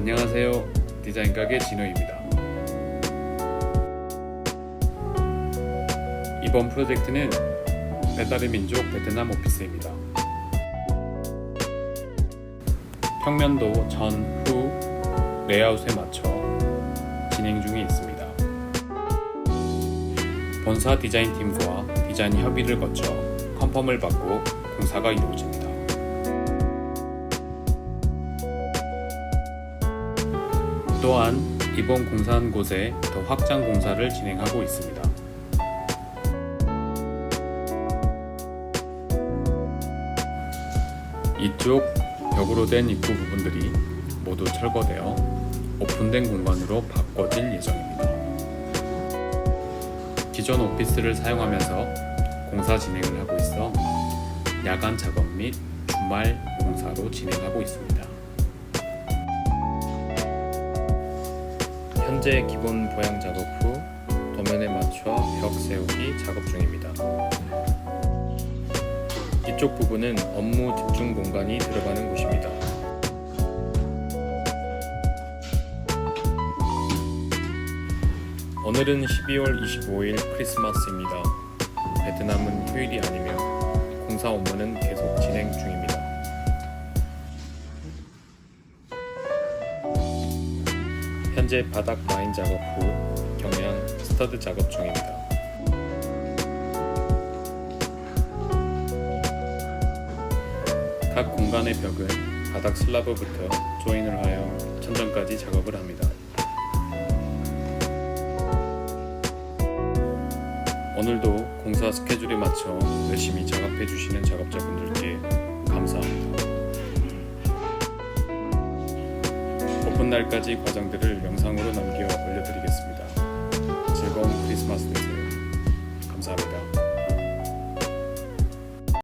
안녕하세요. 디자인 가게 진호입니다. 이번 프로젝트는 배달의 민족 베트남 오피스입니다. 평면도 전, 후 레이아웃에 맞춰 진행 중에 있습니다. 본사 디자인 팀과 디자인 협의를 거쳐 컨펌을 받고 공사가 이루어집니다. 또한 이번 공사한 곳에 더 확장 공사를 진행하고 있습니다. 이쪽 벽으로 된 입구 부분들이 모두 철거되어 오픈된 공간으로 바꿔질 예정입니다. 기존 오피스를 사용하면서 공사 진행을 하고 있어 야간 작업 및 주말 공사로 진행하고 있습니다. 현재 기본 보양 작업 후 도면에 맞춰 벽 세우기 작업 중입니다. 이쪽 부분은 업무 집중 공간이 들어가는 곳입니다. 오늘은 12월 25일 크리스마스입니다. 베트남은 휴일이 아니며 공사 업무는 계속 진행 중입니다. 현재 바닥 라인 작업 후 경량 스터드 작업 중입니다. 각 공간의 벽은 바닥 슬라브부터 조인을 하여 천정까지 작업을 합니다. 오늘도 공사 스케줄에 맞춰 열심히 작업해 주시는 작업자분들께 감사합니다. 오픈 날까지 과정들을 영상으로 남겨 올려드리겠습니다. 즐거운 크리스마스 되세요.